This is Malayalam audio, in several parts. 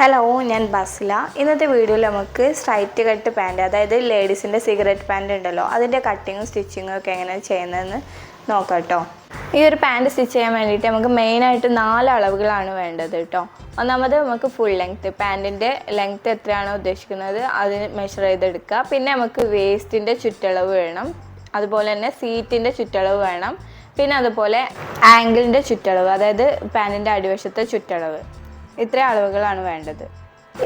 ഹലോ ഞാൻ ബസില. ഇന്നത്തെ വീഡിയോയിൽ നമുക്ക് സ്ട്രൈറ്റ് കട്ട് പാന്റ് അതായത് ലേഡീസിന്റെ സിഗരറ്റ് പാന്റ് ഉണ്ടല്ലോ. അതിന്റെ കട്ടിങ്ങും സ്റ്റിച്ചിങ്ങും ഒക്കെ എങ്ങനെയാണ് ചെയ്യുന്നതെന്ന് നോക്കാം കേട്ടോ. ഈ ഒരു പാന്റ് സ്റ്റിച്ച് ചെയ്യാൻ വേണ്ടിയിട്ട് നമുക്ക് മെയിനായിട്ട് നാല് അളവുകളാണ് വേണ്ടത് കേട്ടോ. ഒന്നാമത് നമുക്ക് ഫുൾ ലെങ്ത്ത് പാന്റിന്റെ ലെങ്ത്ത് എത്രയാണോ ഉദ്ദേശിക്കുന്നത് അത് മെഷർ ചെയ്തെടുക്കുക. പിന്നെ നമുക്ക് വേസ്റ്റിന്റെ ചുറ്റളവ് വേണം. അതുപോലെ തന്നെ സീറ്റിന്റെ ചുറ്റളവ് വേണം. പിന്നെ അതുപോലെ ആംഗിളിന്റെ ചുറ്റളവ് അതായത് പാന്റിന്റെ അടിവശത്തെ ചുറ്റളവ്. ഇത്രയും അളവുകളാണ് വേണ്ടത്.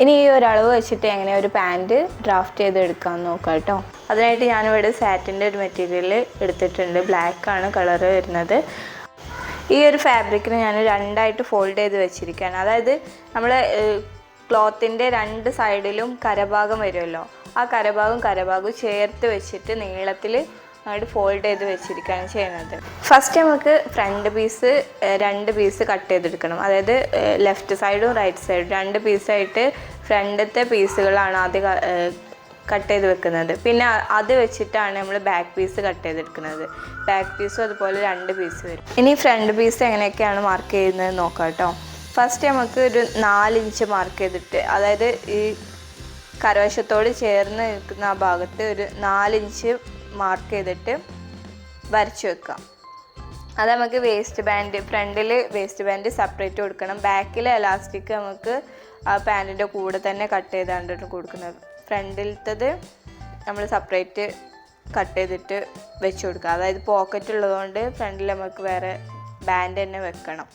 ഇനി ഈ ഒരു അളവ് വെച്ചിട്ട് എങ്ങനെ ഒരു പാന്റ് ഡ്രാഫ്റ്റ് ചെയ്ത് എടുക്കാമെന്ന് നോക്കാം കേട്ടോ. അതിനായിട്ട് ഞാനിവിടെ സാറ്റിന്റെ ഒരു മെറ്റീരിയൽ എടുത്തിട്ടുണ്ട്. ബ്ലാക്ക് ആണ് കളറ് വരുന്നത്. ഈ ഒരു ഫാബ്രിക്കിന് ഞാൻ രണ്ടായിട്ട് ഫോൾഡ് ചെയ്ത് വെച്ചിരിക്കുകയാണ്. അതായത് നമ്മൾ ക്ലോത്തിന്റെ രണ്ട് സൈഡിലും കരഭാഗം വരുമല്ലോ. ആ കരഭാഗം കരഭാഗവും ചേർത്ത് വെച്ചിട്ട് നീളത്തിൽ അങ്ങോട്ട് ഫോൾഡ് ചെയ്ത് വെച്ചിരിക്കുകയാണ് ചെയ്യുന്നത്. ഫസ്റ്റ് നമുക്ക് ഫ്രണ്ട് പീസ് രണ്ട് പീസ് കട്ട് ചെയ്തെടുക്കണം. അതായത് ലെഫ്റ്റ് സൈഡും റൈറ്റ് സൈഡും രണ്ട് പീസായിട്ട് ഫ്രണ്ടത്തെ പീസുകളാണ് ആദ്യം കട്ട് ചെയ്ത് വെക്കുന്നത്. പിന്നെ അത് വെച്ചിട്ടാണ് നമ്മൾ ബാക്ക് പീസ് കട്ട് ചെയ്തെടുക്കുന്നത്. ബാക്ക് പീസും അതുപോലെ രണ്ട് പീസ് വരും. ഇനി ഫ്രണ്ട് പീസ് എങ്ങനെയൊക്കെയാണ് മാർക്ക് ചെയ്യുന്നത് നോക്കാം കേട്ടോ ഫസ്റ്റ് നമുക്ക് ഒരു നാലിഞ്ച് മാർക്ക് ചെയ്തിട്ട് അതായത് ഈ കരവശത്തോട് ചേർന്ന് നിൽക്കുന്ന ആ ഭാഗത്ത് ഒരു നാലിഞ്ച് മാർക്ക് ചെയ്തിട്ട് വരച്ചു വെക്കാം. അത് നമുക്ക് വേസ്റ്റ് ബാൻഡ് ഫ്രണ്ടിൽ വേസ്റ്റ് ബാൻഡ് സെപ്പറേറ്റ് കൊടുക്കണം. ബാക്കിൽ എലാസ്റ്റിക് നമുക്ക് ആ പാന്റിന്റെ കൂടെ തന്നെ കട്ട് ചെയ്താണ് കൊടുക്കുന്നത്. ഫ്രണ്ടിലത്തത് നമ്മൾ സെപ്പറേറ്റ് കട്ട് ചെയ്തിട്ട് വെച്ച് കൊടുക്കുക. അതായത് പോക്കറ്റ് ഉള്ളതുകൊണ്ട് ഫ്രണ്ടിൽ നമുക്ക് വേറെ ബാൻഡ് തന്നെ വെക്കണം.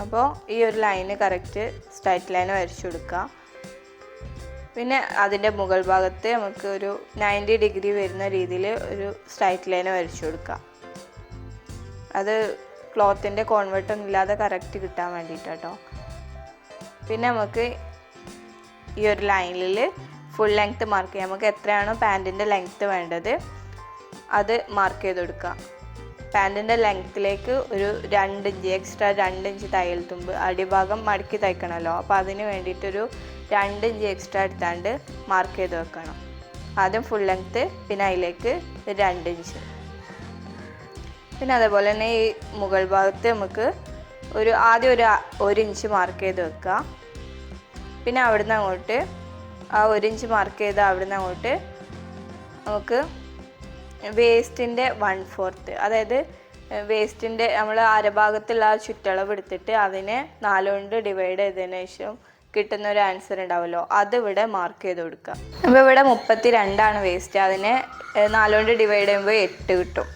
അപ്പോൾ ഈ ഒരു ലൈന് കറക്റ്റ് സ്ട്രൈറ്റ് ലൈൻ വരച്ചു കൊടുക്കുക. പിന്നെ അതിന്റെ മുകൾ ഭാഗത്ത് നമുക്ക് ഒരു നയന്റി ഡിഗ്രി വരുന്ന രീതിയിൽ ഒരു സ്ട്രൈറ്റ് ലൈൻ വരച്ചു കൊടുക്കാം അത് ക്ലോത്തിന്റെ കോൺവെർട്ടൊന്നും ഇല്ലാതെ കറക്റ്റ് കിട്ടാൻ വേണ്ടിയിട്ട് പിന്നെ നമുക്ക് ഈ ഒരു ലൈനിൽ ഫുൾ ലെങ്ത്ത് മാർക്ക് ചെയ്യാം. നമുക്ക് എത്രയാണോ പാന്റിന്റെ ലെങ്ത്ത് വേണ്ടത് അത് മാർക്ക് ചെയ്ത് കൊടുക്കുക. പാന്റിന്റെ ലെങ്ത്തിലേക്ക് ഒരു രണ്ട് ഇഞ്ച് എക്സ്ട്രാ രണ്ട് ഇഞ്ച് തയ്യൽ തുമ്പ് അടിഭാഗം മടക്കി തയ്ക്കണമല്ലോ. അപ്പോൾ അതിന് വേണ്ടിയിട്ടൊരു രണ്ട് ഇഞ്ച് എക്സ്ട്രാ എടുത്താണ്ട് മാർക്ക് ചെയ്ത് വെക്കണം. ആദ്യം ഫുൾ ലെങ്ത്ത് പിന്നെ അതിലേക്ക് രണ്ട് ഇഞ്ച്. പിന്നെ അതേപോലെ തന്നെ ഈ മുകൾ ഭാഗത്ത് നമുക്ക് ഒരു ആദ്യം ഒരു ഒരു ഇഞ്ച് മാർക്ക് ചെയ്ത് വെക്കുക. പിന്നെ അവിടുന്ന് അങ്ങോട്ട് ആ ഒരു ഇഞ്ച് മാർക്ക് ചെയ്ത് അവിടുന്ന് അങ്ങോട്ട് നമുക്ക് വേസ്റ്റിന്റെ വൺ ഫോർത്ത് അതായത് വേസ്റ്റിന്റെ നമ്മൾ അരഭാഗത്തുള്ള ആ ചുറ്റളവ് എടുത്തിട്ട് അതിനെ നാലുകൊണ്ട് ഡിവൈഡ് ചെയ്തതിന് ശേഷം കിട്ടുന്ന ഒരു ആൻസർ ഉണ്ടാവുമല്ലോ അത് ഇവിടെ മാർക്ക് ചെയ്ത് കൊടുക്കുക. അപ്പോൾ ഇവിടെ മുപ്പത്തി രണ്ടാണ് വേസ്റ്റ് അതിനെ നാലുകൊണ്ട് ഡിവൈഡ് ചെയ്യുമ്പോൾ എട്ട് കിട്ടും.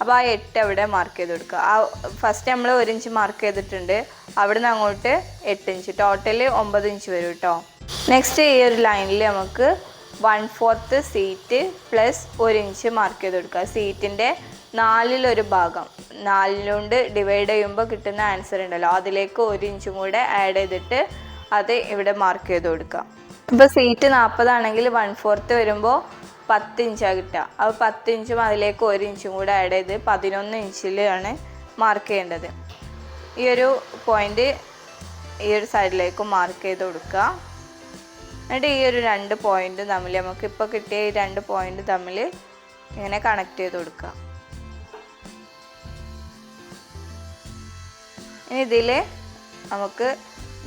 അപ്പോൾ ആ എട്ട് അവിടെ മാർക്ക് ചെയ്ത് കൊടുക്കുക. ആ ഫസ്റ്റ് നമ്മൾ ഒരു ഇഞ്ച് മാർക്ക് ചെയ്തിട്ടുണ്ട്. അവിടുന്ന് അങ്ങോട്ട് എട്ട് ഇഞ്ച് ടോട്ടൽ ഒമ്പത് ഇഞ്ച് വരും കേട്ടോ. നെക്സ്റ്റ് ഈ ഒരു ലൈനിൽ നമുക്ക് വൺ ഫോർത്ത് സീറ്റ് പ്ലസ് ഒരു ഇഞ്ച് മാർക്ക് ചെയ്ത് കൊടുക്കുക. സീറ്റിന്റെ നാലിലൊരു ഭാഗം. നാലിലുകൊണ്ട് ഡിവൈഡ് ചെയ്യുമ്പോൾ കിട്ടുന്ന ആൻസർ ഉണ്ടല്ലോ. അതിലേക്ക് ഒരു ഇഞ്ചും കൂടെ ആഡ് ചെയ്തിട്ട് അത് ഇവിടെ മാർക്ക് ചെയ്ത് കൊടുക്കുക ഇപ്പോൾ സീറ്റ് നാൽപ്പതാണെങ്കിൽ വൺ ഫോർത്ത് വരുമ്പോൾ പത്ത് ഇഞ്ചാണ് കിട്ടുക. അപ്പോൾ പത്ത് ഇഞ്ചും അതിലേക്ക് ഒരു ഇഞ്ചും കൂടെ ആഡ് ചെയ്ത് പതിനൊന്ന് ഇഞ്ചിലാണ് മാർക്ക് ചെയ്യേണ്ടത്. ഈ ഒരു പോയിന്റ് ഈ ഒരു സൈഡിലേക്ക് മാർക്ക് ചെയ്ത് കൊടുക്കുക. എന്നിട്ട് ഈ ഒരു രണ്ട് പോയിന്റ് തമ്മിൽ നമുക്ക് ഇപ്പോൾ കിട്ടിയ ഈ രണ്ട് പോയിന്റ് തമ്മിൽ ഇങ്ങനെ കണക്ട് ചെയ്ത് കൊടുക്കുക. ഇനി ഇതിൽ നമുക്ക്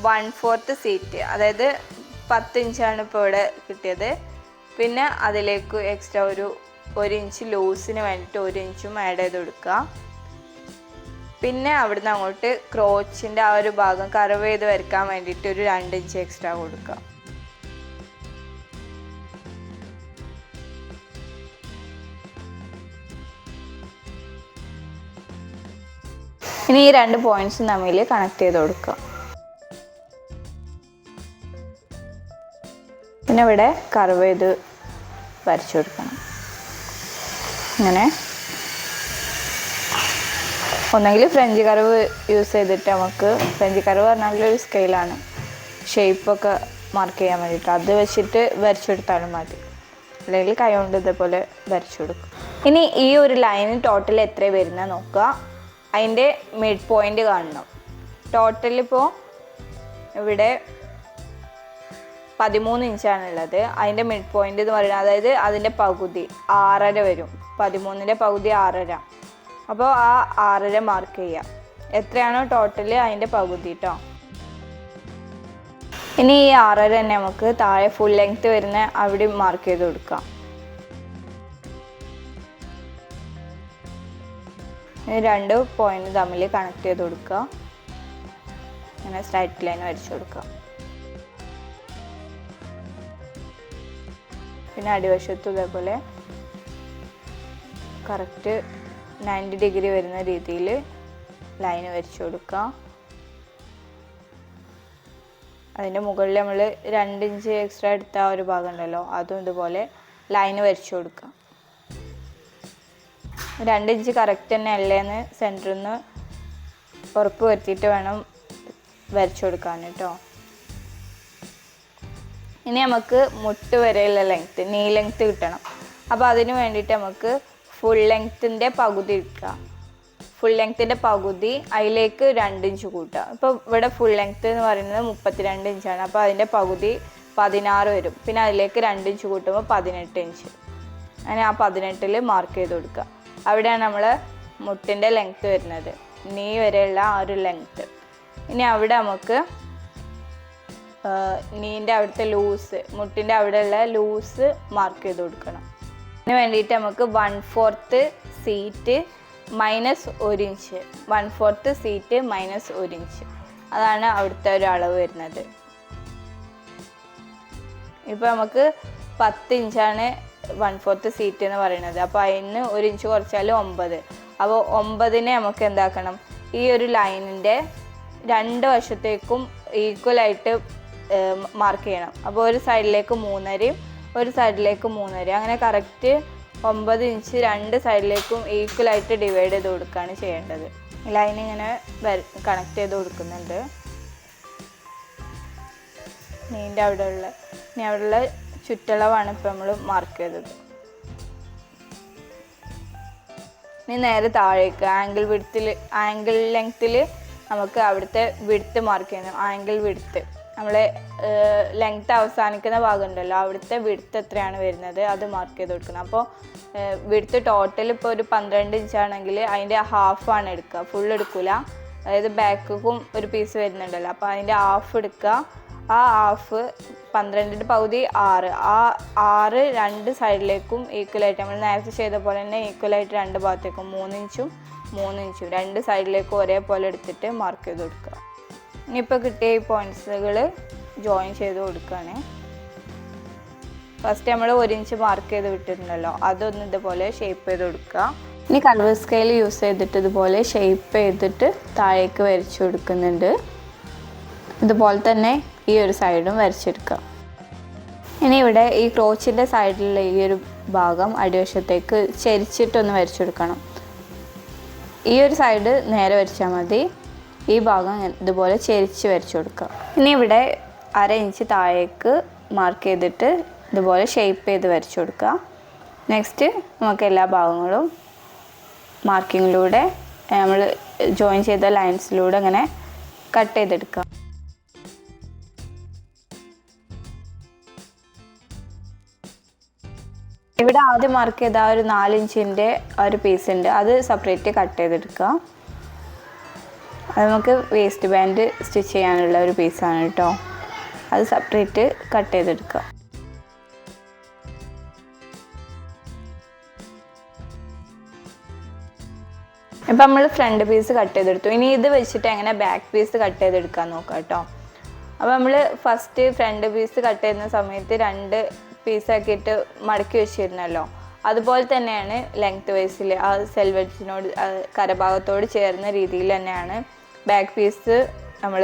വൺ ഫോർത്ത് സീറ്റ് അതായത് പത്ത് ഇഞ്ചാണ് ഇപ്പോൾ ഇവിടെ കിട്ടിയത്. പിന്നെ അതിലേക്ക് എക്സ്ട്രാ ഒരു ഒരു ഇഞ്ച് ലൂസിന് വേണ്ടിയിട്ട് ഒരു ഇഞ്ചും ആഡ് ചെയ്ത് കൊടുക്കുക. പിന്നെ അവിടുന്ന് അങ്ങോട്ട് ക്രോച്ചിന്റെ ആ ഒരു ഭാഗം കർവ് ചെയ്ത് വരയ്ക്കാൻ വേണ്ടിയിട്ട് ഒരു രണ്ട് ഇഞ്ച് എക്സ്ട്രാ കൊടുക്കുക. ഇനി ഈ രണ്ട് പോയിന്റ്സും തമ്മിൽ കണക്ട് ചെയ്ത് കൊടുക്കുക. പിന്നെ ഇവിടെ കർവ് ചെയ്ത് വരച്ചു കൊടുക്കണം. ഇങ്ങനെ. ഒന്നെങ്കിൽ ഫ്രഞ്ച് കർവ് യൂസ് ചെയ്തിട്ട് നമുക്ക് ഫ്രഞ്ച് കർവ് പറഞ്ഞാൽ ഒരു സ്കെയിലാണ് ഷേപ്പൊക്കെ മാർക്ക് ചെയ്യാൻ വേണ്ടിയിട്ട്. അത് വെച്ചിട്ട് വരച്ചെടുത്താലും മതി. അല്ലെങ്കിൽ കൈ കൊണ്ട് ഇതേപോലെ വരച്ചു കൊടുക്കും. ഇനി ഈ ഒരു ലൈന് ടോട്ടൽ എത്ര വരുന്ന നോക്കുക. അതിന്റെ മിഡ് പോയിന്റ് കാണണം ടോട്ടലിപ്പോൾ ഇവിടെ പതിമൂന്ന് ഇഞ്ചാണ് ഉള്ളത് അതിന്റെ മിഡ് പോയിന്റ് എന്ന് പറയുന്നത് അതായത് അതിന്റെ പകുതി ആറര വരും. പതിമൂന്നിന്റെ പകുതി ആറര. അപ്പോൾ ആ ആറര മാർക്ക് ചെയ്യാം. എത്രയാണോ ടോട്ടൽ അതിന്റെ പകുതി കേട്ടോ ഇനി ഈ ആറര തന്നെ നമുക്ക് താഴെ ഫുൾ ലെങ്ത് വരുന്ന അവിടെ മാർക്ക് ചെയ്ത് കൊടുക്കാം. രണ്ട് പോയിന്റ് തമ്മിൽ കണക്ട് ചെയ്ത് കൊടുക്കുക. അങ്ങനെ സ്ട്രൈറ്റ് ലൈൻ വരച്ചു കൊടുക്കുക. പിന്നെ അടിവശത്തും ഇതേപോലെ കറക്റ്റ് നയന്റി ഡിഗ്രി വരുന്ന രീതിയിൽ ലൈൻ വരച്ചു കൊടുക്കുക. അതിന്റെ മുകളിൽ നമ്മൾ രണ്ട് ഇഞ്ച് എക്സ്ട്രാ എടുത്ത ആ ഒരു ഭാഗം ഉണ്ടല്ലോ അതും ഇതുപോലെ ലൈൻ വരച്ചു കൊടുക്കുക. രണ്ട് ഇഞ്ച് കറക്റ്റ് തന്നെ അല്ലേന്ന് സെന്ററിൽ നിന്ന് ഉറപ്പ് വരുത്തിയിട്ട് വേണം വരച്ചു കൊടുക്കാൻ കേട്ടോ. ഇനി നമുക്ക് മുട്ട് വരെയുള്ള ലെങ്ത്ത് നീ ലെങ്ത്ത് കിട്ടണം. അപ്പോൾ അതിന് വേണ്ടിയിട്ട് നമുക്ക് ഫുൾ ലെങ്ത്തിന്റെ പകുതി എടുക്കുക ഫുൾ ലെങ്ത്തിന്റെ പകുതി അതിലേക്ക് രണ്ട് ഇഞ്ച് കൂട്ടുക. ഇപ്പോൾ ഇവിടെ ഫുൾ ലെങ്ത്ത് എന്ന് പറയുന്നത് മുപ്പത്തിരണ്ട് ഇഞ്ചാണ് അപ്പോൾ അതിന്റെ പകുതി പതിനാറ് വരും. പിന്നെ അതിലേക്ക് രണ്ട് ഇഞ്ച് കൂട്ടുമ്പോൾ പതിനെട്ട് ഇഞ്ച് അങ്ങനെ ആ പതിനെട്ടിൽ മാർക്ക് ചെയ്ത് കൊടുക്കുക. അവിടെയാണ് നമ്മൾ മുട്ടിന്റെ ലെങ്ത്ത് വരുന്നത്. നീ വരെയുള്ള ആ ഒരു ലെങ്ത്ത് ഇനി അവിടെ നമുക്ക് നീന്റെ അവിടുത്തെ ലൂസ് മുട്ടിന്റെ അവിടെയുള്ള ലൂസ് മാർക്ക് ചെയ്ത് കൊടുക്കണം. അതിന് വേണ്ടിയിട്ട് നമുക്ക് വൺ ഫോർത്ത് സീറ്റ് മൈനസ് ഒരു inch one fourth seat minus ഒരു ഇഞ്ച് അതാണ് അവിടുത്തെ ഒരു അളവ് വരുന്നത്. ഇപ്പോൾ നമുക്ക് പത്ത് ഇഞ്ചാണ് വൺ ഫോർത്ത് സീറ്റ് എന്ന് പറയുന്നത്. അപ്പോൾ അതിന് ഒരു ഇഞ്ച് കുറച്ചാൽ ഒമ്പത്. അപ്പോൾ ഒമ്പതിനെ നമുക്ക് എന്താക്കണം? ഈ ഒരു ലൈനിന്റെ രണ്ട് വശത്തേക്കും ഈക്വലായിട്ട് മാർക്ക് ചെയ്യണം. അപ്പോൾ ഒരു സൈഡിലേക്ക് മൂന്നരയും ഒരു സൈഡിലേക്ക് മൂന്നരയും. അങ്ങനെ കറക്റ്റ് ഒമ്പത് ഇഞ്ച് രണ്ട് സൈഡിലേക്കും ഈക്വലായിട്ട് ഡിവൈഡ് ചെയ്ത് കൊടുക്കുകയാണ് ചെയ്യേണ്ടത്. ലൈൻ ഇങ്ങനെ കണക്ട് ചെയ്ത് കൊടുക്കുന്നുണ്ട്. നീന്റെ അവിടെയുള്ള ഇനി ഉള്ള ചുറ്റളവാണ് ഇപ്പോൾ നമ്മൾ മാർക്ക് ചെയ്തത്. ഇനി നേരെ താഴേക്ക് ആംഗിൾ വിടുത്തിൽ ആംഗിൾ ലെങ്ത്തിൽ നമുക്ക് അവിടുത്തെ വിടുത്ത് മാർക്ക് ചെയ്യണം. ആംഗിൾ വിടുത്ത് നമ്മളെ ലെങ്ത്ത് അവസാനിക്കുന്ന ഭാഗം ഉണ്ടല്ലോ അവിടുത്തെ വിടുത്ത് എത്രയാണ് വരുന്നത്? അത് മാർക്ക് ചെയ്ത് കൊടുക്കണം. അപ്പോൾ വിടുത്ത് ടോട്ടൽ ഇപ്പോൾ ഒരു പന്ത്രണ്ട് ഇഞ്ച് ആണെങ്കിൽ അതിന്റെ ഹാഫാണ് എടുക്കുക. ഫുൾ എടുക്കില്ല അതായത് ബാക്കും ഒരു പീസ് വരുന്നുണ്ടല്ലോ. അപ്പോൾ അതിന്റെ ഹാഫ് എടുക്കുക. ആ ഹാഫ് പന്ത്രണ്ടിന്റെ പകുതി ആറ്. ആ ആറ് രണ്ട് സൈഡിലേക്കും ഈക്വലായിട്ട് നമ്മൾ നേരത്തെ ചെയ്ത പോലെ തന്നെ ഈക്വലായിട്ട് രണ്ട് ഭാഗത്തേക്കും മൂന്ന് ഇഞ്ചും മൂന്ന് ഇഞ്ചും രണ്ട് സൈഡിലേക്കും ഒരേപോലെ എടുത്തിട്ട് മാർക്ക് ചെയ്ത് കൊടുക്കുക. ഇനിയിപ്പോൾ കിട്ടിയ ഈ ജോയിൻ ചെയ്ത് കൊടുക്കുകയാണ് ഫസ്റ്റ് നമ്മൾ ഒരു ഇഞ്ച് മാർക്ക് ചെയ്ത് വിട്ടിട്ടുണ്ടല്ലോ അതൊന്ന് ഇതുപോലെ ഷേപ്പ് ചെയ്ത് കൊടുക്കുക ഇനി കൺവേഴ്സ് സ്കെയിൽ യൂസ് ചെയ്തിട്ട് ഇതുപോലെ ഷേപ്പ് ചെയ്തിട്ട് താഴേക്ക് വരച്ചു കൊടുക്കുന്നുണ്ട്. ഇതുപോലെ തന്നെ ഈ ഒരു സൈഡും വരച്ചെടുക്കുക ഇനി ഇവിടെ ഈ ക്രോച്ചിന്റെ സൈഡിലുള്ള ഈ ഒരു ഭാഗം അടിവശത്തേക്ക് ചരിച്ചിട്ടൊന്ന് വരച്ചെടുക്കണം ഈ ഒരു സൈഡ് നേരെ വരച്ചാൽ മതി. ഈ ഭാഗം ഇതുപോലെ ചെരിച്ച് വരച്ചു കൊടുക്കുക. ഇനി ഇവിടെ അര ഇഞ്ച് താഴേക്ക് മാർക്ക് ചെയ്തിട്ട് ഇതുപോലെ ഷേപ്പ് ചെയ്ത് വരച്ചു കൊടുക്കുക. നെക്സ്റ്റ് നമുക്ക് എല്ലാ ഭാഗങ്ങളും മാർക്കിങ്ങിലൂടെ നമ്മൾ ജോയിൻ ചെയ്ത ലൈൻസിലൂടെ അങ്ങനെ കട്ട് ചെയ്തെടുക്കുക. ഇവിടെ ആദ്യം മാർക്ക് ചെയ്ത ആ ഒരു നാലിഞ്ചിന്റെ ഒരു പീസ് ഉണ്ട്. അത് സെപ്പറേറ്റ് കട്ട് ചെയ്തെടുക്കുക. അത് നമുക്ക് വേസ്റ്റ് ബാൻഡ് സ്റ്റിച്ച് ചെയ്യാനുള്ള ഒരു പീസാണ് കേട്ടോ അത് സെപ്പറേറ്റ് കട്ട് ചെയ്തെടുക്കുക. ഇപ്പം നമ്മൾ ഫ്രണ്ട് പീസ് കട്ട് ചെയ്തെടുത്തു. ഇനി ഇത് വെച്ചിട്ട് എങ്ങനെ ബാക്ക് പീസ് കട്ട് ചെയ്തെടുക്കാൻ നോക്കാം കേട്ടോ അപ്പോൾ നമ്മൾ ഫസ്റ്റ് ഫ്രണ്ട് പീസ് കട്ട് ചെയ്യുന്ന സമയത്ത് രണ്ട് പീസാക്കിയിട്ട് മടക്കി വെച്ചിരുന്നല്ലോ. അതുപോലെ തന്നെയാണ് ലെങ്ത് വൈസിൽ ആ സെൽവെറ്റ്സിനോട് കരഭാഗത്തോട് ചേർന്ന രീതിയിൽ തന്നെയാണ് ബാക്ക് പീസ് നമ്മൾ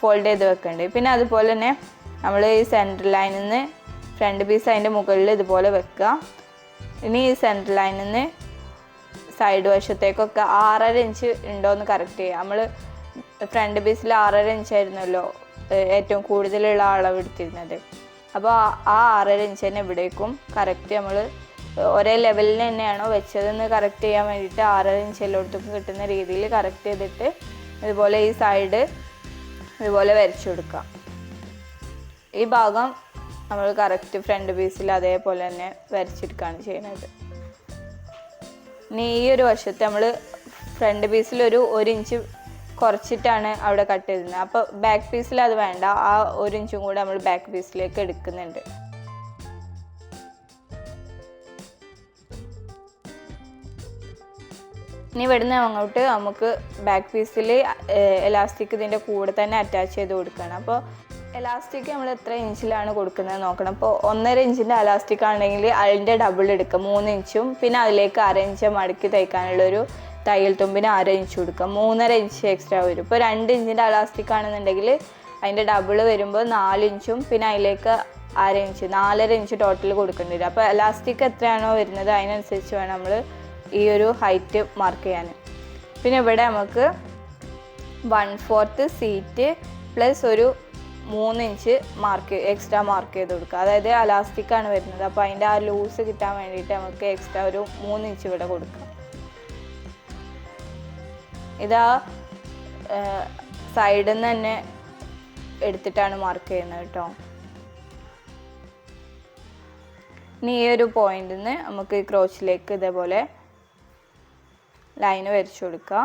ഫോൾഡ് ചെയ്ത് വെക്കേണ്ടത് പിന്നെ അതുപോലെ തന്നെ നമ്മൾ ഈ സെന്റർ ലൈനിൽ നിന്ന് ഫ്രണ്ട് പീസ് അതിന്റെ മുകളിൽ ഇതുപോലെ വെക്കുക ഇനി ഈ സെന്റർ ലൈനിൽ നിന്ന് സൈഡ് വശത്തേക്കൊക്കെ ആറര ഇഞ്ച് ഉണ്ടോ എന്ന് കറക്റ്റ് ചെയ്യുക നമ്മൾ ഫ്രണ്ട് പീസിൽ ആറര ഇഞ്ച് ആയിരുന്നല്ലോ ഏറ്റവും കൂടുതലുള്ള അളവ് എടുത്തിരുന്നത്. അപ്പോൾ ആ ആറര ഇഞ്ച് തന്നെ ഇവിടേക്കും കറക്റ്റ് നമ്മൾ ഒരേ ലെവലിൽ തന്നെയാണോ വെച്ചതെന്ന് കറക്റ്റ് ചെയ്യാൻ വേണ്ടിയിട്ട് ആറര ഇഞ്ച് എല്ലായിടത്തും കിട്ടുന്ന രീതിയിൽ കറക്റ്റ് ചെയ്തിട്ട് ഇതുപോലെ ഈ സൈഡ് ഇതുപോലെ വരച്ചു കൊടുക്കാം. ഈ ഭാഗം നമ്മൾ കറക്റ്റ് ഫ്രണ്ട് പീസിൽ അതേപോലെ തന്നെ വരച്ചെടുക്കുകയാണ് ചെയ്യുന്നത്. ഇനി ഈ ഒരു വശത്ത് നമ്മൾ ഫ്രണ്ട് പീസിൽ ഒരു ഒരു ഇഞ്ച് കുറച്ചിട്ടാണ് അവിടെ കട്ട് ചെയ്തിരുന്നത്. അപ്പോൾ ബാക്ക് പീസിൽ അത് വേണ്ട. ആ ഒരു ഇഞ്ചും കൂടെ നമ്മൾ ബാക്ക് പീസിലേക്ക് എടുക്കുന്നുണ്ട്. ഇനി ഇവിടുന്ന് അങ്ങോട്ട് നമുക്ക് ബാക്ക് പീസിൽ എലാസ്റ്റിക് ഇതിന്റെ കൂടെ തന്നെ അറ്റാച്ച് ചെയ്ത് കൊടുക്കണം. അപ്പോൾ എലാസ്റ്റിക് നമ്മൾ എത്ര ഇഞ്ചിലാണ് കൊടുക്കുന്നത് നോക്കണം. അപ്പോൾ ഒന്നര ഇഞ്ചിന്റെ എലാസ്റ്റിക് ആണെങ്കിൽ അതിന്റെ ഡബിൾ എടുക്കുക മൂന്ന് ഇഞ്ചും പിന്നെ അതിലേക്ക് അര ഇഞ്ച് മടക്കി തയ്ക്കാനുള്ളൊരു തയ്യൽ തുമ്പിന് അര ഇഞ്ച് കൊടുക്കുക മൂന്നര ഇഞ്ച് എക്സ്ട്രാ വരും. ഇപ്പോൾ രണ്ട് ഇഞ്ചിന്റെ എലാസ്റ്റിക് ആണെന്നുണ്ടെങ്കിൽ അതിന്റെ ഡബിൾ വരുമ്പോൾ നാല് ഇഞ്ചും പിന്നെ അതിലേക്ക് അര ഇഞ്ച് നാലര ഇഞ്ച് ടോട്ടൽ കൊടുക്കേണ്ടി വരും. അപ്പോൾ എലാസ്റ്റിക് എത്രയാണോ വരുന്നത് അതിനനുസരിച്ച് വേണം നമ്മൾ ഈ ഒരു ഹൈറ്റ് മാർക്ക് ചെയ്യാൻ. പിന്നെ ഇവിടെ നമുക്ക് വൺ ഫോർത്ത് സീറ്റ് പ്ലസ് ഒരു മൂന്ന് ഇഞ്ച് മാർക്ക് എക്സ്ട്രാ മാർക്ക് ചെയ്ത് കൊടുക്കുക അതായത് അലാസ്റ്റിക് ആണ് വരുന്നത്. അപ്പോൾ അതിന്റെ ആ ലൂസ് കിട്ടാൻ വേണ്ടിയിട്ട് നമുക്ക് എക്സ്ട്രാ ഒരു മൂന്ന് ഇഞ്ച് ഇവിടെ കൊടുക്കാം. ഇതാ സൈഡിൽ നിന്ന് തന്നെ എടുത്തിട്ടാണ് മാർക്ക് ചെയ്യുന്നത് കേട്ടോ. ഇനി ഈ ഒരു പോയിന്റിൽ നിന്ന് നമുക്ക് ക്രോച്ചിലേക്ക് ഇതേപോലെ ലൈന് വരച്ചു കൊടുക്കുക.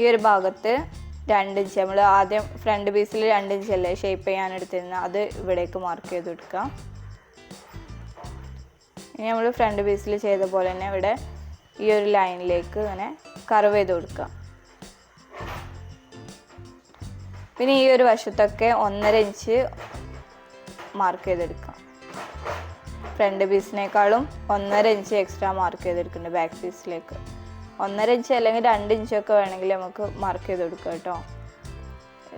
ഈ ഒരു ഭാഗത്ത് രണ്ട് ഇഞ്ച് നമ്മൾ ആദ്യം ഫ്രണ്ട് പീസിൽ രണ്ട് ഇഞ്ച് അല്ലേ ഷേപ്പ് ചെയ്യാൻ എടുത്തിരുന്നത് അത് ഇവിടേക്ക് മാർക്ക് ചെയ്ത് കൊടുക്കുക. ഇനി നമ്മൾ ഫ്രണ്ട് പീസിൽ ചെയ്ത പോലെ തന്നെ ഇവിടെ ഈ ഒരു ലൈനിലേക്ക് ഇങ്ങനെ കർവ് ചെയ്ത് കൊടുക്കുക. പിന്നെ ഈ ഒരു വശത്തൊക്കെ ഒന്നര ഇഞ്ച് മാർക്ക് ചെയ്തെടുക്കാം ഫ്രണ്ട് പീസിനേക്കാളും ഒന്നര ഇഞ്ച് എക്സ്ട്രാ മാർക്ക് ചെയ്തെടുക്കുന്നുണ്ട് ബാക്ക് പീസിലേക്ക് ഒന്നര ഇഞ്ച് അല്ലെങ്കിൽ രണ്ട് ഇഞ്ചൊക്കെ വേണമെങ്കിൽ നമുക്ക് മാർക്ക് ചെയ്ത് കൊടുക്കാം കേട്ടോ.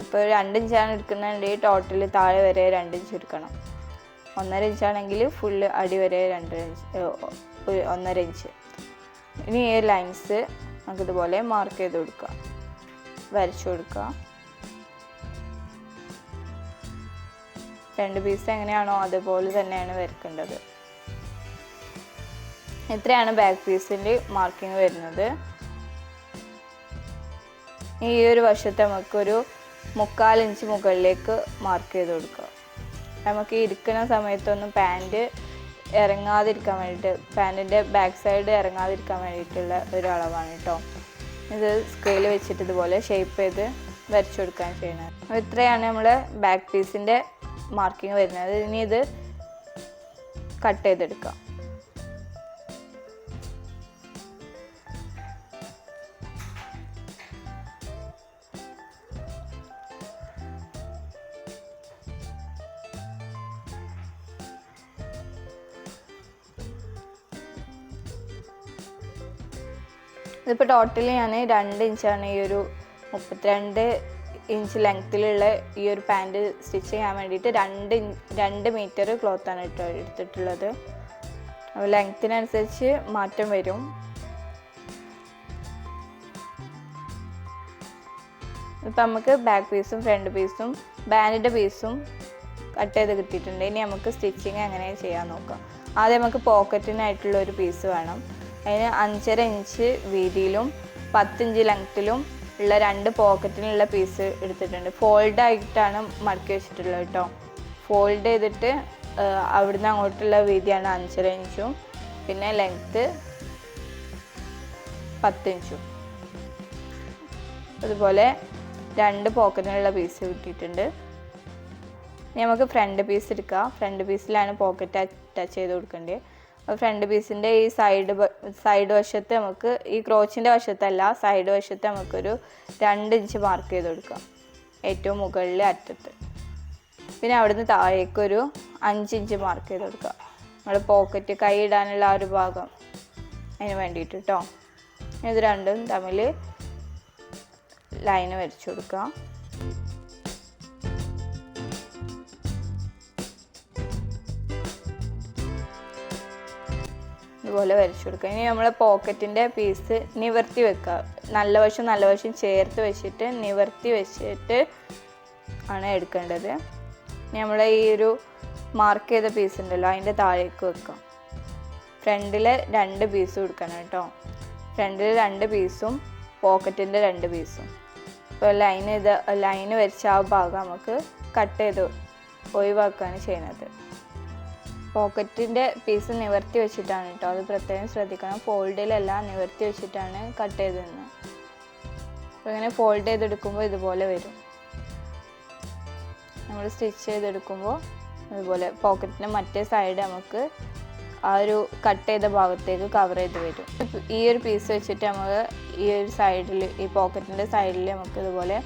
ഇപ്പോൾ രണ്ട് ഇഞ്ചാണ് എടുക്കുന്നുണ്ടെങ്കിൽ ടോട്ടൽ താഴെ വരെ രണ്ട് ഇഞ്ച് എടുക്കണം. ഒന്നര ഇഞ്ചാണെങ്കിൽ ഫുള്ള് അടി വരെ രണ്ട് ഇഞ്ച് ഒന്നര ഇഞ്ച്. ഇനി ഈ ലൈൻസ് നമുക്കിതുപോലെ മാർക്ക് ചെയ്ത് കൊടുക്കുക വരച്ചു കൊടുക്കുക രണ്ട് പീസ് എങ്ങനെയാണോ അതുപോലെ തന്നെയാണ് വരക്കേണ്ടത് ഇത്രയാണ് ബാക്ക് പീസിന്റെ മാർക്കിംഗ് വരുന്നത്. ഈ ഒരു വശത്ത് നമുക്കൊരു മുക്കാൽ ഇഞ്ച് മുകളിലേക്ക് മാർക്ക് ചെയ്ത് കൊടുക്കുക. നമുക്ക് ഇരിക്കുന്ന സമയത്തൊന്നും പാന്റ് ഇറങ്ങാതിരിക്കാൻ വേണ്ടിയിട്ട് പാന്റിന്റെ ബാക്ക് സൈഡ് ഇറങ്ങാതിരിക്കാൻ വേണ്ടിയിട്ടുള്ള ഒരു അളവാണ് കേട്ടോ ഇത് സ്കെയിൽ വെച്ചിട്ട് ഇതുപോലെ ഷേപ്പ് ചെയ്ത് വരച്ചു കൊടുക്കാൻ ചെയ്യുന്നത്. അപ്പോൾ ഇത്രയാണ് നമ്മൾ ബാക്ക് പീസിന്റെ മാർക്കിങ് വരുന്നത്. ഇനി ഇത് കട്ട് ചെയ്തെടുക്കാം. ഇതിപ്പോൾ ടോട്ടലി ഞാൻ രണ്ട് ഇഞ്ചാണ് ഈ ഒരു മുപ്പത്തിരണ്ട് ഇഞ്ച് ലെങ്ത്തിലുള്ള ഈ ഒരു പാന്റ് സ്റ്റിച്ച് ചെയ്യാൻ വേണ്ടിയിട്ട് രണ്ട് രണ്ട് മീറ്റർ ക്ലോത്താണ് കേട്ടോ എടുത്തിട്ടുള്ളത്. അപ്പോൾ ലെങ്ത്തിനനുസരിച്ച് മാറ്റം വരും. ഇപ്പം നമുക്ക് ബാക്ക് പീസും ഫ്രണ്ട് പീസും ബാൻഡിന്റെ പീസും കട്ട് ചെയ്ത് കിട്ടിയിട്ടുണ്ട്. ഇനി നമുക്ക് സ്റ്റിച്ചിങ് എങ്ങനെ ചെയ്യാൻ നോക്കാം. ആദ്യം നമുക്ക് പോക്കറ്റിനായിട്ടുള്ള ഒരു പീസ് വേണം. അതിന് അഞ്ചര ഇഞ്ച് വീതിയിലും പത്തിഞ്ച് ലെങ്ത്തിലും ഉള്ള രണ്ട് പോക്കറ്റിനുള്ള പീസ് എടുത്തിട്ടുണ്ട്. ഫോൾഡ് ആയിട്ടാണ് മടക്കി വെച്ചിട്ടുള്ളത് കേട്ടോ. ഫോൾഡ് ചെയ്തിട്ട് അവിടുന്ന് അങ്ങോട്ടുള്ള വീതിയാണ് അഞ്ചര ഇഞ്ചും. പിന്നെ ലെങ്ത്ത് പത്ത് ഇഞ്ചും. അതുപോലെ രണ്ട് പോക്കറ്റിനുള്ള പീസ് കിട്ടിയിട്ടുണ്ട്. നമുക്ക് ഫ്രണ്ട് പീസ് എടുക്കാം. ഫ്രണ്ട് പീസിലാണ് പോക്കറ്റ് അറ്റാച്ച് ചെയ്ത് കൊടുക്കേണ്ടത്. ഫ്രണ്ട് പീസിന്റെ ഈ സൈഡ് സൈഡ് വശത്ത് നമുക്ക് ഈ ക്രോച്ചിന്റെ വശത്തല്ല സൈഡ് വശത്ത് നമുക്കൊരു രണ്ട് ഇഞ്ച് മാർക്ക് ചെയ്ത് കൊടുക്കാം. ഏറ്റവും മുകളിലെ അറ്റത്ത്. പിന്നെ അവിടുന്ന് താഴേക്കൊരു അഞ്ച് ഇഞ്ച് മാർക്ക് ചെയ്ത് കൊടുക്കുക. നമ്മൾ പോക്കറ്റ് കൈ ഇടാനുള്ള ആ ഒരു ഭാഗം അതിന് വേണ്ടിയിട്ട് കേട്ടോ ഇത് രണ്ടും തമ്മിൽ ലൈന് വരച്ചു കൊടുക്കുക ഇതുപോലെ വരച്ചു കൊടുക്കുക. ഇനി നമ്മൾ പോക്കറ്റിന്റെ പീസ് നിവർത്തി വെക്കുക. നല്ല വശം നല്ല വശം ചേർത്ത് വെച്ചിട്ട് നിവർത്തി വെച്ചിട്ട് ആണ് എടുക്കേണ്ടത്. ഇനി നമ്മൾ ഈ ഒരു മാർക്ക് ചെയ്ത പീസ് ഉണ്ടല്ലോ അതിന്റെ താഴേക്ക് വെക്കാം. ഫ്രണ്ടിൽ രണ്ട് പീസ് കൊടുക്കണം കേട്ടോ. ഫ്രണ്ടിൽ രണ്ട് പീസും പോക്കറ്റിന്റെ രണ്ട് പീസും ഇപ്പോൾ ലൈൻ ഇത് ലൈന് വരച്ച ആ ഭാഗം നമുക്ക് കട്ട് ചെയ്ത് ഒഴിവാക്കുകയാണ് ചെയ്യുന്നത്. പോക്കറ്റിന്റെ പീസ് നിവർത്തി വെച്ചിട്ടാണ് കേട്ടോ അത് പ്രത്യേകം ശ്രദ്ധിക്കണം. ഫോൾഡിലല്ല നിവർത്തി വെച്ചിട്ടാണ് കട്ട് ചെയ്തിരുന്നത് അപ്പോൾ ഇങ്ങനെ ഫോൾഡ് ചെയ്തെടുക്കുമ്പോൾ ഇതുപോലെ വരും. നമ്മൾ സ്റ്റിച്ച് ചെയ്തെടുക്കുമ്പോൾ അതുപോലെ പോക്കറ്റിന്റെ മറ്റേ സൈഡ് നമുക്ക് ആ ഒരു കട്ട് ചെയ്ത ഭാഗത്തേക്ക് കവർ ചെയ്ത് വരും. ഈ ഒരു പീസ് വെച്ചിട്ട് നമുക്ക് ഈ ഒരു സൈഡിൽ ഈ പോക്കറ്റിന്റെ സൈഡിൽ നമുക്ക് ഇതുപോലെ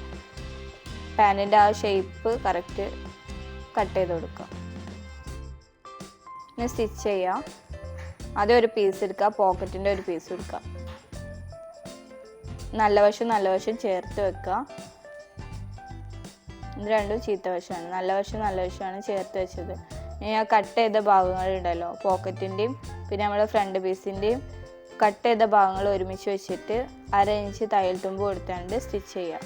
പാന്റിന്റെ ആ ഷേപ്പ് കറക്റ്റ് കട്ട് ചെയ്ത് കൊടുക്കാം. ഇനി സ്റ്റിച്ച് ചെയ്യാം. ഒരു പീസ് എടുക്കുക പോക്കറ്റിന്റെ ഒരു പീസ് എടുക്കുക നല്ല വശം നല്ല വശം ചേർത്ത് വെക്കുക ഇത് രണ്ടും ചീത്ത വശമാണ്. നല്ല വശം നല്ല വശമാണ് ചേർത്ത് വെച്ചത്. ഇനി ആ കട്ട് ചെയ്ത ഭാഗങ്ങളുണ്ടല്ലോ പോക്കറ്റിന്റെയും പിന്നെ നമ്മുടെ ഫ്രണ്ട് പീസിന്റെയും കട്ട് ചെയ്ത ഭാഗങ്ങൾ ഒരുമിച്ച് വെച്ചിട്ട് അര ഇഞ്ച് തയ്യൽ തുമ്പ് കൊടുത്താണ്ട് സ്റ്റിച്ച് ചെയ്യുക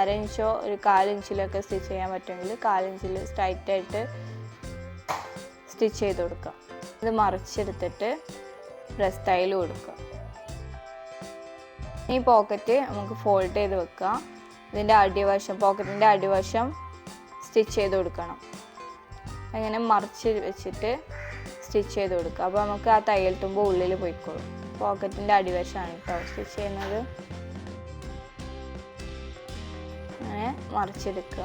അര ഇഞ്ചോ ഒരു കാലിഞ്ചിലൊക്കെ സ്റ്റിച്ച് ചെയ്യാൻ പറ്റുമെങ്കിൽ കാലിഞ്ചിൽ സ്ട്രൈറ്റ് ആയിട്ട് സ്റ്റിച്ച് ചെയ്ത് കൊടുക്കുക ഇത് മറിച്ചെടുത്തിട്ട് പ്രസ് തൈൽ കൊടുക്കുക ഈ പോക്കറ്റ് നമുക്ക് ഫോൾഡ് ചെയ്ത് വെക്കുക ഇതിന്റെ അടിവശം പോക്കറ്റിന്റെ അടിവശം സ്റ്റിച്ച് ചെയ്ത് കൊടുക്കണം. അങ്ങനെ മറിച്ച് വെച്ചിട്ട് സ്റ്റിച്ച് ചെയ്ത് കൊടുക്കുക അപ്പോൾ നമുക്ക് ആ തയ്യൽ തുമ്പോൾ ഉള്ളിൽ പോയിക്കോളും. പോക്കറ്റിന്റെ അടിവശമാണ് കേട്ടോ സ്റ്റിച്ച് ചെയ്യുന്നത്. അങ്ങനെ മറിച്ചെടുക്കുക.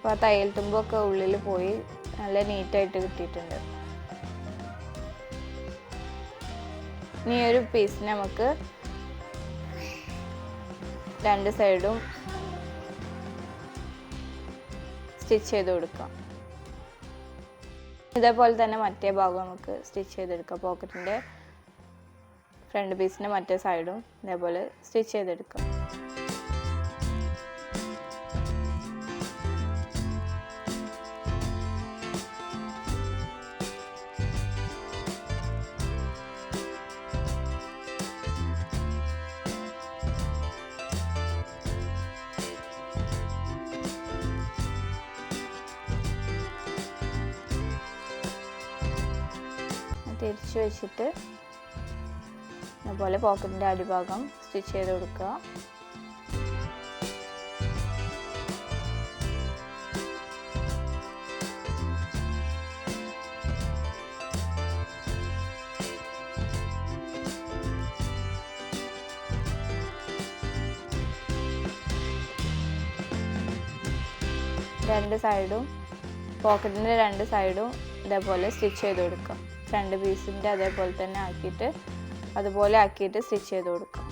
അപ്പോൾ ആ തയ്യൽ തുമ്പൊക്കെ ഉള്ളിൽ പോയി നല്ല നീറ്റായിട്ട് കിട്ടിയിട്ടുണ്ട്. ഇനി ഒരു പീസ് നമുക്ക് രണ്ട് സൈഡും സ്റ്റിച്ച് ചെയ്ത് കൊടുക്കാം. ഇതേപോലെ തന്നെ മറ്റേ ഭാഗം നമുക്ക് സ്റ്റിച്ച് ചെയ്തെടുക്കാം. പോക്കറ്റിന്റെ ഫ്രണ്ട് പീസിന്റെ മറ്റേ സൈഡും ഇതേപോലെ സ്റ്റിച്ച് ചെയ്തെടുക്കാം. വെച്ചിട്ട് അതുപോലെ പോക്കറ്റിന്റെ അടിഭാഗം സ്റ്റിച്ച് ചെയ്ത് കൊടുക്കുക. രണ്ട് സൈഡും പോക്കറ്റിന്റെ രണ്ട് സൈഡും ഇതേപോലെ സ്റ്റിച്ച് ചെയ്ത് കൊടുക്കുക. ഫ്രണ്ട് പീസിന്റെ അതേപോലെ തന്നെ ആക്കിയിട്ട് അതുപോലെ ആക്കിയിട്ട് സ്റ്റിച്ച് ചെയ്ത് കൊടുക്കാം.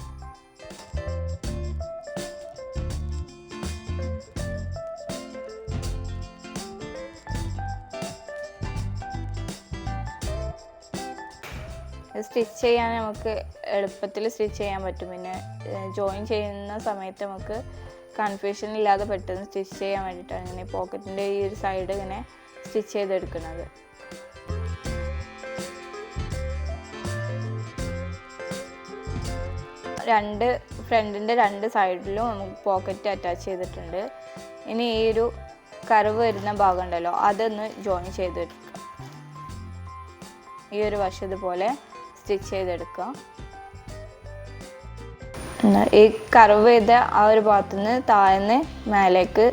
സ്റ്റിച്ച് ചെയ്യാൻ നമുക്ക് എളുപ്പത്തിൽ സ്റ്റിച്ച് ചെയ്യാൻ പറ്റും. പിന്നെ ജോയിൻ ചെയ്യുന്ന സമയത്ത് നമുക്ക് കൺഫ്യൂഷൻ ഇല്ലാതെ പെട്ടെന്ന് സ്റ്റിച്ച് ചെയ്യാൻ വേണ്ടിയിട്ടാണ് ഇങ്ങനെ പോക്കറ്റിന്റെ ഈ ഒരു സൈഡ് ഇങ്ങനെ സ്റ്റിച്ച് ചെയ്തെടുക്കുന്നത്. രണ്ട് ഫ്രണ്ടിന്റെ രണ്ട് സൈഡിലും നമുക്ക് പോക്കറ്റ് അറ്റാച്ച് ചെയ്തിട്ടുണ്ട്. ഇനി ഈ ഒരു കർവ് വരുന്ന ഭാഗം ഉണ്ടല്ലോ അതൊന്ന് ജോയിൻ ചെയ്തെടുക്കുക ഈ ഒരു വശം ഇതുപോലെ സ്റ്റിച്ച് ചെയ്തെടുക്കുക ഈ കർവ് ചെയ്ത ആ ഒരു ഭാഗത്തുനിന്ന് താഴ്ന്ന് മേലേക്ക്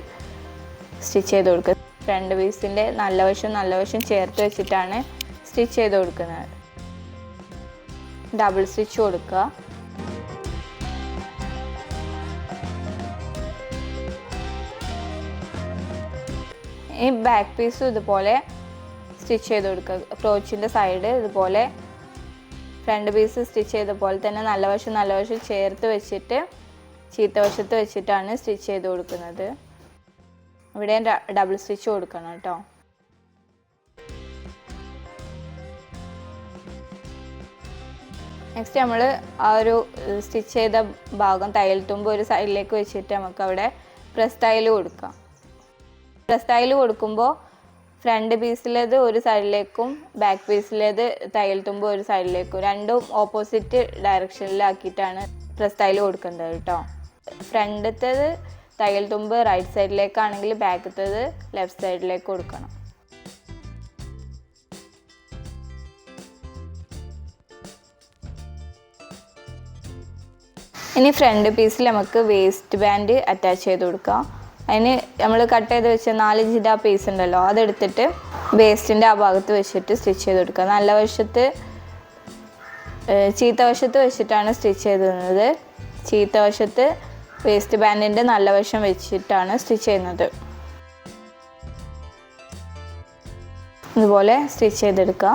സ്റ്റിച്ച് ചെയ്ത് കൊടുക്കുക. രണ്ട് പീസിന്റെ നല്ല വശം നല്ല വശം ചേർത്ത് വെച്ചിട്ടാണ് സ്റ്റിച്ച് ചെയ്ത് കൊടുക്കുന്നത്. ഡബിൾ സ്റ്റിച്ച് കൊടുക്കുക. ഈ ബാക്ക് പീസും ഇതുപോലെ സ്റ്റിച്ച് ചെയ്ത് കൊടുക്കുക. ക്രോച്ചിന്റെ സൈഡ് ഇതുപോലെ ഫ്രണ്ട് പീസ് സ്റ്റിച്ച് ചെയ്ത പോലെ തന്നെ നല്ല വശം നല്ല വശം ചേർത്ത് വെച്ചിട്ട് ചീത്ത വശത്ത് വെച്ചിട്ടാണ് സ്റ്റിച്ച് ചെയ്ത് കൊടുക്കുന്നത്. ഇവിടെ ഡബിൾ സ്റ്റിച്ച് കൊടുക്കണം കേട്ടോ. നെക്സ്റ്റ് നമ്മൾ ആ ഒരു സ്റ്റിച്ച് ചെയ്ത ഭാഗം തയ്യൽ തുമ്പ് ഒരു സൈഡിലേക്ക് വെച്ചിട്ട് നമുക്ക് അവിടെ പ്രസ് തയ്യൽ കൊടുക്കാം. തയ്യൽ കൊടുക്കുമ്പോൾ ഫ്രണ്ട് പീസിലേത് ഒരു സൈഡിലേക്കും ബാക്ക് പീസിലേത് തയ്യൽ തുമ്പ് ഒരു സൈഡിലേക്കും രണ്ടും ഓപ്പോസിറ്റ് ഡയറക്ഷനിലാക്കിയിട്ടാണ് പ്രസ് തയ്യൽ കൊടുക്കേണ്ടത് കേട്ടോ. ഫ്രണ്ടത്തേത് തയ്യൽ തുമ്പ് റൈറ്റ് സൈഡിലേക്കാണെങ്കിൽ ബാക്കത്തേത് ലെഫ്റ്റ് സൈഡിലേക്ക് കൊടുക്കണം. ഇനി ഫ്രണ്ട് പീസിൽ നമുക്ക് വേസ്റ്റ് ബാൻഡ് അറ്റാച്ച് ചെയ്ത് കൊടുക്കാം. അതിന് നമ്മൾ കട്ട് ചെയ്ത് വെച്ച നാല് ആ പീസ് ഉണ്ടല്ലോ അതെടുത്തിട്ട് വേസ്റ്റിന്റെ ആ ഭാഗത്ത് വെച്ചിട്ട് സ്റ്റിച്ച് ചെയ്ത് കൊടുക്കുക. നല്ല വശത്ത് ചീത്ത വശത്ത് വെച്ചിട്ടാണ് സ്റ്റിച്ച് ചെയ്തിരുന്നത്. ചീത്ത വശത്ത് വേസ്റ്റ് ബാൻഡിന്റെ നല്ല വശം വെച്ചിട്ടാണ് സ്റ്റിച്ച് ചെയ്യുന്നത്. ഇതുപോലെ സ്റ്റിച്ച് ചെയ്തെടുക്കുക.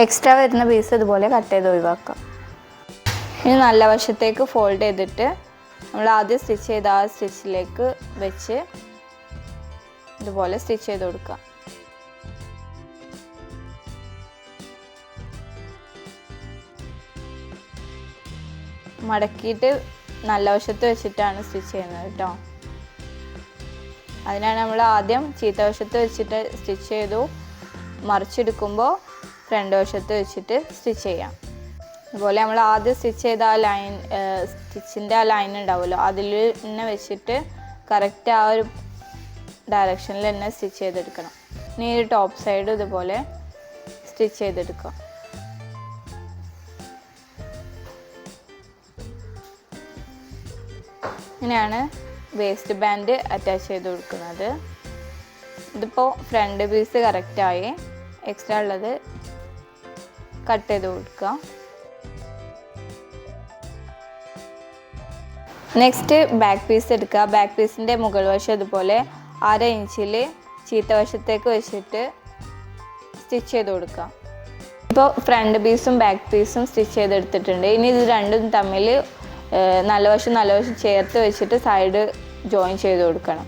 എക്സ്ട്രാ വരുന്ന പീസ് ഇതുപോലെ കട്ട് ചെയ്ത് ഒഴിവാക്കാം. ഇനി നല്ല വശത്തേക്ക് ഫോൾഡ് ചെയ്തിട്ട് നമ്മൾ ആദ്യം സ്റ്റിച്ച് ചെയ്ത ആ സ്റ്റിച്ചിലേക്ക് വെച്ച് ഇതുപോലെ സ്റ്റിച്ച് ചെയ്ത് കൊടുക്കുക. മടക്കിയിട്ട് നല്ല വശത്ത് വെച്ചിട്ടാണ് സ്റ്റിച്ച് ചെയ്യുന്നത് കേട്ടോ അതിനാണ് നമ്മൾ ആദ്യം ചീത്ത വശത്ത് വെച്ചിട്ട് സ്റ്റിച്ച് ചെയ്തു. മറിച്ചെടുക്കുമ്പോൾ ഫ്രണ്ട് വശത്ത് വെച്ചിട്ട് സ്റ്റിച്ച് ചെയ്യാം. അതുപോലെ നമ്മൾ ആദ്യം സ്റ്റിച്ച് ചെയ്ത ആ ലൈൻ സ്റ്റിച്ചിന്റെ ആ ലൈൻ ഉണ്ടാവുമല്ലോ അതിൽ തന്നെ വെച്ചിട്ട് കറക്റ്റ് ആ ഒരു ഡയറക്ഷനിൽ തന്നെ സ്റ്റിച്ച് ചെയ്തെടുക്കണം. ഇനി ഈ ടോപ്പ് സൈഡ് ഇതുപോലെ സ്റ്റിച്ച് ചെയ്തെടുക്കാം ഇങ്ങനെയാണ് വേസ്റ്റ് ബാൻഡ് അറ്റാച്ച് ചെയ്ത് കൊടുക്കുന്നത്. ഇതിപ്പോൾ ഫ്രണ്ട് പീസ് കറക്റ്റായി എക്സ്ട്രാ ഉള്ളത് കട്ട് ചെയ്ത് കൊടുക്കുക. നെക്സ്റ്റ് ബാക്ക് പീസ് എടുക്കുക. ബാക്ക് പീസിന്റെ മുകൾ വശം ഇതുപോലെ അര ഇഞ്ചിൽ ചീത്ത വശത്തേക്ക് വെച്ചിട്ട് സ്റ്റിച്ച് ചെയ്ത് കൊടുക്കുക. ഇപ്പോൾ ഫ്രണ്ട് പീസും ബാക്ക് പീസും സ്റ്റിച്ച് ചെയ്തെടുത്തിട്ടുണ്ട്. ഇനി ഇത് രണ്ടും തമ്മിൽ നല്ല വശം നല്ല വശം ചേർത്ത് വെച്ചിട്ട് സൈഡ് ജോയിൻ ചെയ്ത് കൊടുക്കണം.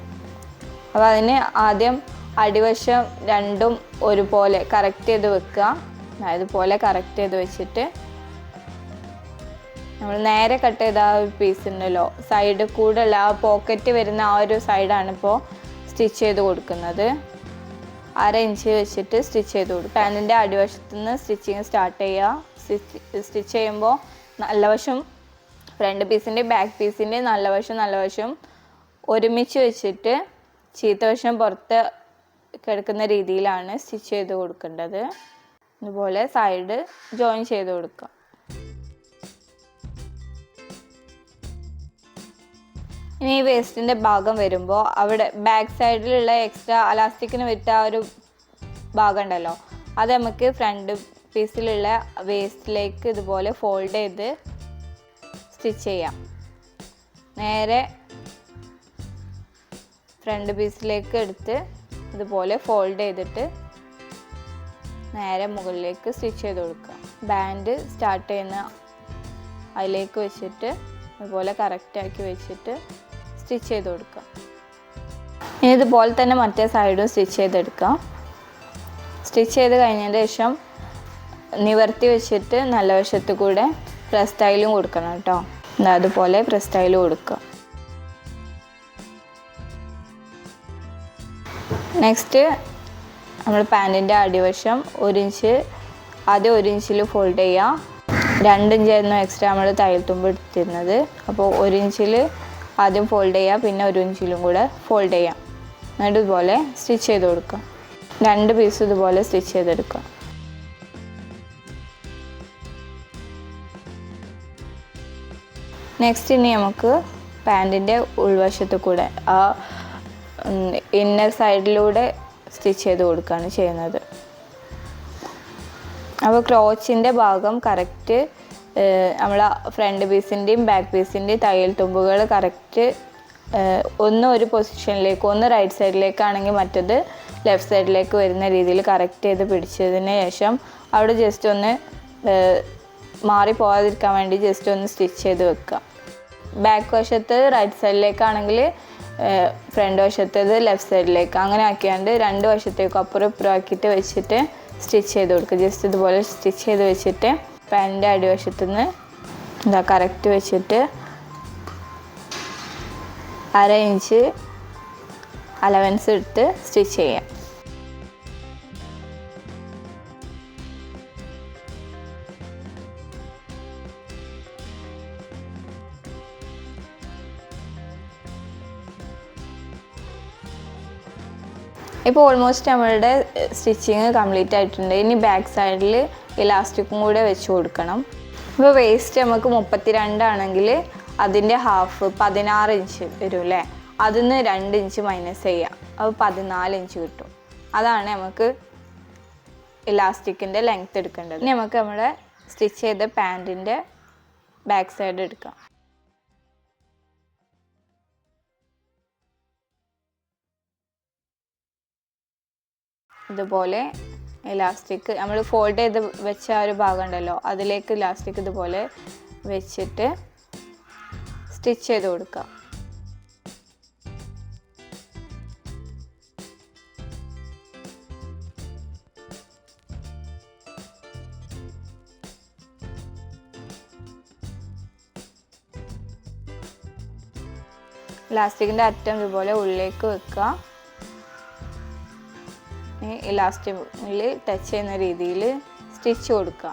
അപ്പോൾ അതിന് ആദ്യം അടിവശം രണ്ടും ഒരുപോലെ കറക്റ്റ് ചെയ്ത് വെക്കുക. ഇതുപോലെ കറക്റ്റ് ചെയ്ത് വെച്ചിട്ട് നമ്മൾ നേരെ കട്ട് ചെയ്ത ആ ഒരു പീസ് ഉണ്ടല്ലോ. സൈഡ് കൂടെ ആ പോക്കറ്റ് വരുന്ന ആ ഒരു സൈഡാണ് ഇപ്പോൾ സ്റ്റിച്ച് ചെയ്ത് കൊടുക്കുന്നത്. അര ഇഞ്ച് വെച്ചിട്ട് സ്റ്റിച്ച് ചെയ്ത് കൊടുക്കും പാനിന്റെ അടിവശത്ത് നിന്ന് സ്റ്റിച്ചിങ് സ്റ്റാർട്ട് ചെയ്യുക. സ്റ്റിച്ച് സ്റ്റിച്ച് ചെയ്യുമ്പോൾ നല്ല വശം ഫ്രണ്ട് പീസിന്റെ ബാക്ക് പീസിന്റെ നല്ല വശം നല്ല വശം ഒരുമിച്ച് വെച്ചിട്ട് ചീത്ത വശം പുറത്ത് കിടക്കുന്ന രീതിയിലാണ് സ്റ്റിച്ച് ചെയ്ത് കൊടുക്കേണ്ടത്. ഇതുപോലെ സൈഡ് ജോയിൻ ചെയ്ത് കൊടുക്കുക ഇനി ഈ വേസ്റ്റിന്റെ ഭാഗം വരുമ്പോൾ അവിടെ ബാക്ക് സൈഡിലുള്ള എക്സ്ട്രാ അലാസ്റ്റിക്കിന് വിട്ട ആ ഒരു ഭാഗം ഉണ്ടല്ലോ അത് നമുക്ക് ഫ്രണ്ട് പീസിലുള്ള വേസ്റ്റിലേക്ക് ഇതുപോലെ ഫോൾഡ് ചെയ്ത് സ്റ്റിച്ച് ചെയ്യാം. നേരെ ഫ്രണ്ട് പീസിലേക്ക് എടുത്ത് ഇതുപോലെ ഫോൾഡ് ചെയ്തിട്ട് നേരെ മുകളിലേക്ക് സ്റ്റിച്ച് ചെയ്ത് കൊടുക്കുക. ബാൻഡ് സ്റ്റാർട്ട് ചെയ്യുന്ന അതിലേക്ക് വെച്ചിട്ട് അതുപോലെ കറക്റ്റാക്കി വെച്ചിട്ട് സ്റ്റിച്ച് ചെയ്ത് കൊടുക്കുക. ഇനി ഇതുപോലെ തന്നെ മറ്റേ സൈഡും സ്റ്റിച്ച് ചെയ്തെടുക്കാം സ്റ്റിച്ച് ചെയ്ത് കഴിഞ്ഞതിന് ശേഷം നിവർത്തി വെച്ചിട്ട് നല്ല വശത്ത് കൂടെ പ്രസ് സ്റ്റൈലും കൊടുക്കണം കേട്ടോ. അതുപോലെ പ്രസ് സ്റ്റൈൽ കൊടുക്കുക. നെക്സ്റ്റ് നമ്മൾ പാന്റിന്റെ അടിവശം ഒരു ഇഞ്ച് ആദ്യം ഒരു ഇഞ്ചിൽ ഫോൾഡ് ചെയ്യുക. രണ്ട് ഇഞ്ചായിരുന്നു എക്സ്ട്രാ നമ്മൾ തയ്യൽ തുമ്പ് എടുത്തിരുന്നത്. അപ്പോൾ ഒരു ഇഞ്ചിൽ ആദ്യം ഫോൾഡ് ചെയ്യുക പിന്നെ ഒരു ഇഞ്ചിലും കൂടെ ഫോൾഡ് ചെയ്യാം എന്നിട്ട് ഇതുപോലെ സ്റ്റിച്ച് ചെയ്ത് കൊടുക്കുക. രണ്ട് പീസ് ഇതുപോലെ സ്റ്റിച്ച് ചെയ്തെടുക്കുക. നെക്സ്റ്റ് ഇനി നമുക്ക് പാന്റിന്റെ ഉൾവശത്ത് കൂടെ ആ ഇന്നർ സൈഡിലൂടെ സ്റ്റിച്ച് ചെയ്ത് കൊടുക്കുകയാണ് ചെയ്യുന്നത്. അപ്പോൾ ക്രോച്ചിന്റെ ഭാഗം കറക്റ്റ് നമ്മൾ ഫ്രണ്ട് പീസിന്റെയും ബാക്ക് പീസിന്റെയും തയ്യൽ തുമ്പുകൾ കറക്റ്റ് ഒന്ന് ഒരു പൊസിഷനിലേക്ക് ഒന്ന് റൈറ്റ് സൈഡിലേക്കാണെങ്കിൽ മറ്റത് ലെഫ്റ്റ് സൈഡിലേക്ക് വരുന്ന രീതിയിൽ കറക്റ്റ് ചെയ്ത് പിടിച്ചതിന് ശേഷം അവിടെ ജസ്റ്റ് ഒന്ന് മാറി പോകാതിരിക്കാൻ വേണ്ടി ജസ്റ്റ് ഒന്ന് സ്റ്റിച്ച് ചെയ്ത് വെക്കുക. ബാക്ക് വശത്ത് റൈറ്റ് സൈഡിലേക്കാണെങ്കിൽ ഫ്രണ്ട് വശത്തേത് ലെഫ്റ്റ് സൈഡിലേക്ക് അങ്ങനെ ആക്കിയാണ്ട് രണ്ട് വശത്തേക്കും അപ്പുറം ഇപ്പുറം ആക്കിയിട്ട് വെച്ചിട്ട് സ്റ്റിച്ച് ചെയ്ത് കൊടുക്കുക. ജസ്റ്റ് ഇതുപോലെ സ്റ്റിച്ച് ചെയ്ത് വെച്ചിട്ട് പാന്റിന്റെ അടിവശത്ത് നിന്ന് എന്താ കറക്റ്റ് വെച്ചിട്ട് അര ഇഞ്ച് അലവൻസ് എടുത്ത് സ്റ്റിച്ച് ചെയ്യാം ഇപ്പോൾ ഓൾമോസ്റ്റ് നമ്മളുടെ സ്റ്റിച്ചിങ് കംപ്ലീറ്റ് ആയിട്ടുണ്ട്. ഇനി ബാക്ക് സൈഡിൽ ഇലാസ്റ്റിക്കും കൂടെ വെച്ച് കൊടുക്കണം. ഇപ്പോൾ വേസ്റ്റ് നമുക്ക് മുപ്പത്തി രണ്ടാണെങ്കിൽ അതിന്റെ ഹാഫ് പതിനാറ് ഇഞ്ച് വരും അല്ലേ? അതിൽ നിന്ന് രണ്ട് ഇഞ്ച് മൈനസ് ചെയ്യാം. അപ്പോൾ പതിനാല് ഇഞ്ച് കിട്ടും. അതാണ് നമുക്ക് ഇലാസ്റ്റിക്കിന്റെ ലെങ്ത് എടുക്കേണ്ടത്. ഇനി നമുക്ക് നമ്മുടെ സ്റ്റിച്ച് ചെയ്ത പാന്റിന്റെ ബാക്ക് സൈഡ് എടുക്കാം. ഇതുപോലെ ഇലാസ്റ്റിക് നമ്മൾ ഫോൾഡ് ചെയ്ത് വെച്ച ആ ഒരു ഭാഗം ഉണ്ടല്ലോ അതിലേക്ക് ഇലാസ്റ്റിക് ഇതുപോലെ വെച്ചിട്ട് സ്റ്റിച്ച് ചെയ്ത് കൊടുക്കുക ഇലാസ്റ്റിക്കിന്റെ അറ്റം ഇതുപോലെ ഉള്ളിലേക്ക് വെക്കുക ഈ ഇലാസ്റ്റിക്കിൽ ടച്ച് ചെയ്യുന്ന രീതിയിൽ സ്റ്റിച്ച് കൊടുക്കുക.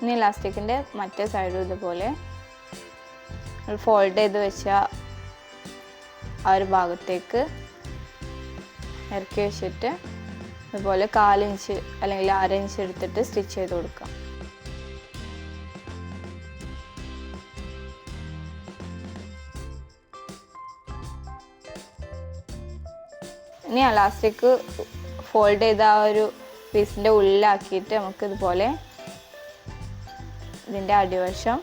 ഇനി ഇലാസ്റ്റിക്കിന്റെ മറ്റേ സൈഡും ഇതുപോലെ ഫോൾഡ് ചെയ്ത് വെച്ച ആ ഒരു ഭാഗത്തേക്ക് ഇറക്കി വെച്ചിട്ട് ഇതുപോലെ കാലിഞ്ച് അല്ലെങ്കിൽ അര ഇഞ്ച് എടുത്തിട്ട് സ്റ്റിച്ച് ചെയ്ത് കൊടുക്കാം ഇനി അലാസ്റ്റിക് ഫോൾഡ് ചെയ്ത ആ ഒരു പീസിന്റെ ഉള്ളിലാക്കിയിട്ട് നമുക്ക് ഇതുപോലെ ഇതിന്റെ അടിവശം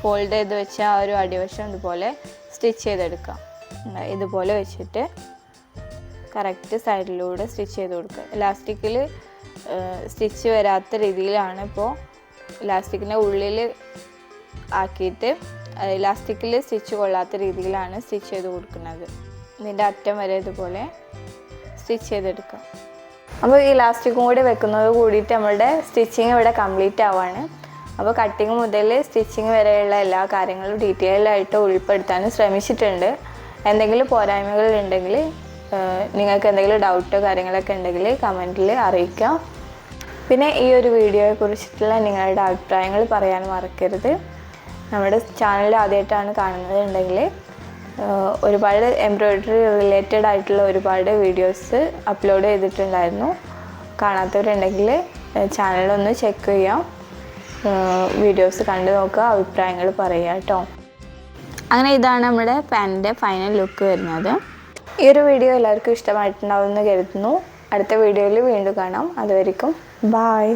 ഫോൾഡ് ചെയ്ത് വെച്ച ആ ഒരു അടിവശം ഇതുപോലെ സ്റ്റിച്ച് ചെയ്തെടുക്കാം. ഇതുപോലെ വെച്ചിട്ട് കറക്റ്റ് സൈഡിലൂടെ സ്റ്റിച്ച് ചെയ്ത് കൊടുക്കുക. ഇലാസ്റ്റിക്കിൽ സ്റ്റിച്ച് വരാത്ത രീതിയിലാണ് ഇപ്പോൾ ഇലാസ്റ്റിക്കിന്റെ ഉള്ളിൽ ആക്കിയിട്ട് ഇലാസ്റ്റിക്കിൽ സ്റ്റിച്ച് കൊള്ളാത്ത രീതിയിലാണ് സ്റ്റിച്ച് ചെയ്ത് കൊടുക്കുന്നത്. ഇതിന്റെ അറ്റം വരെ ഇതുപോലെ സ്റ്റിച്ച് ചെയ്തെടുക്കാം. അപ്പോൾ ഈ ഇലാസ്റ്റിക്കും കൂടി വെക്കുന്നത് കൂടിയിട്ട് നമ്മളുടെ സ്റ്റിച്ചിങ് ഇവിടെ കംപ്ലീറ്റ് ആവാണ്. അപ്പോൾ കട്ടിങ് മുതൽ സ്റ്റിച്ചിങ് വരെയുള്ള എല്ലാ കാര്യങ്ങളും ഡീറ്റെയിൽ ആയിട്ട് ഉൾപ്പെടുത്താനും ശ്രമിച്ചിട്ടുണ്ട്. എന്തെങ്കിലും പോരായ്മകൾ ഉണ്ടെങ്കിൽ നിങ്ങൾക്ക് എന്തെങ്കിലും ഡൗട്ടോ കാര്യങ്ങളൊക്കെ ഉണ്ടെങ്കിൽ കമന്റിൽ അറിയിക്കാം. പിന്നെ ഈ ഒരു വീഡിയോയെ കുറിച്ചിട്ടുള്ള നിങ്ങളുടെ അഭിപ്രായങ്ങൾ പറയാൻ മറക്കരുത്. നമ്മുടെ ചാനൽ ആദ്യമായിട്ടാണ് കാണുന്നത് ഉണ്ടെങ്കിൽ ഒരുപാട് എംബ്രോയ്ഡറി റിലേറ്റഡ് ആയിട്ടുള്ള ഒരുപാട് വീഡിയോസ് അപ്ലോഡ് ചെയ്തിട്ടുണ്ടായിരുന്നു. കാണാത്തവരുണ്ടെങ്കിൽ ചാനലൊന്ന് ചെക്ക് ചെയ്യാം. വീഡിയോസ് കണ്ടു നോക്കുക അഭിപ്രായങ്ങൾ പറയുക കേട്ടോ. അങ്ങനെ ഇതാണ് നമ്മുടെ പാന്റിന്റെ ഫൈനൽ ലുക്ക് വരുന്നത്. ഈ ഒരു വീഡിയോ എല്ലാവർക്കും ഇഷ്ടമായിട്ടുണ്ടാവുമെന്ന് കരുതുന്നു. അടുത്ത വീഡിയോയിൽ വീണ്ടും കാണാം. അതുവരെയും ബായ്